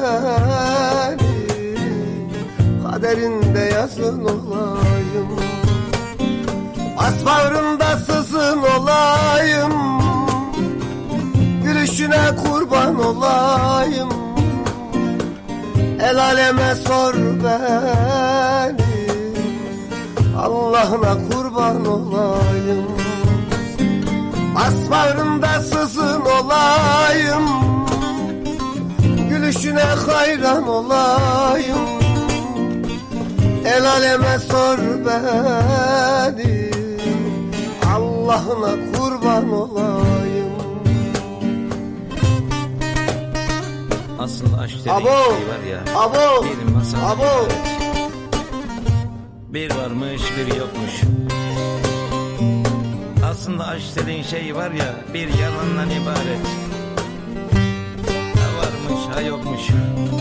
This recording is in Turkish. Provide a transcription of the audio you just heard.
beni Kaderinde yazın olayım. Asfarında sızın olayım. Gülüşüne kurban olayım. El aleme sor beni. Allah'ına kurban olayım. Asfarında sızın Gülüşüne hayran olayım El aleme sor beni Allah'ına kurban olayım Aslında aşk dediğin Abo, şey var ya. abo, Bir masal abo. Bir varmış bir yokmuş. Aslında aşk dediğin şey var ya bir yalandan ibaret. Ha varmış ha yokmuş.